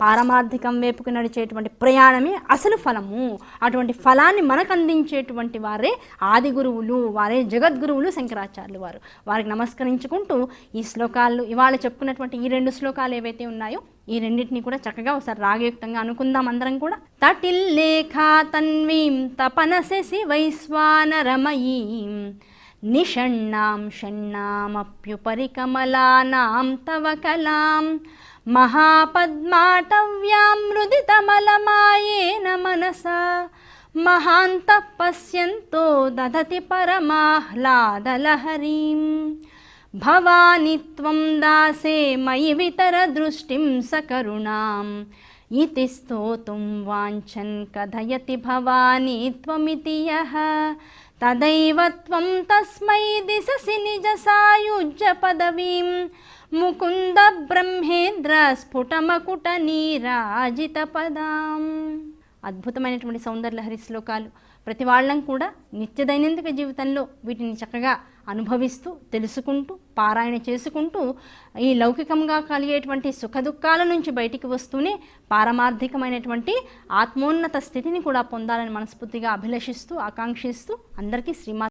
పారమార్థికం వైపుకు నడిచేటువంటి ప్రయాణమే అసలు ఫలము. అటువంటి ఫలాన్ని మనకు అందించేటువంటి వారే ఆది గురువులు వారే జగద్గురువులు శంకరాచార్యులు వారు. వారికి నమస్కరించుకుంటూ ఈ శ్లోకాలు ఇవాళ చెప్పుకున్నటువంటి ఈ రెండు శ్లోకాలు ఏవైతే ఉన్నాయో ఈ రెండింటిని కూడా చక్కగా ఒకసారి రాగయుక్తంగా అనుకుందాం అందరం కూడా. తటిల్లేఖా తన్వీం తపనశి వైశ్వానరమయీం నిషణ్ణాం షణ్ణామప్యుపరికమలానాం తవ కలాం. महापद्माटव्यां मृदितमलमायेन मनसा। महान्तः पश्यन्तो दधति परमाह्लादलहरीम्। భవాని త్వం దాసే మయి వితర దృష్టిం సకరుణాం ఇతి స్తోతుం వాంఛన్ కథయతి భవాని త్వమితి యః. తదైవ త్వం తస్మై దిశసి నిజ సాయుజ్య పదవీం. ముకుంద బ్రహ్మేంద్ర స్ఫుటమకుట నీరాజిత పదాం. అద్భుతమైనటువంటి సౌందర్యలహరి శ్లోకాలు. ప్రతి వాళ్ళం కూడా నిత్య దైనందిక జీవితంలో వీటిని చక్కగా అనుభవిస్తూ తెలుసుకుంటూ పారాయణ చేసుకుంటూ ఈ లౌకికంగా కలిగేటువంటి సుఖదుఖాల నుంచి బయటికి వస్తూనే పారమార్థికమైనటువంటి ఆత్మోన్నత స్థితిని కూడా పొందాలని మనస్ఫూర్తిగా అభిలషిస్తూ ఆకాంక్షిస్తూ అందరికీ శ్రీమా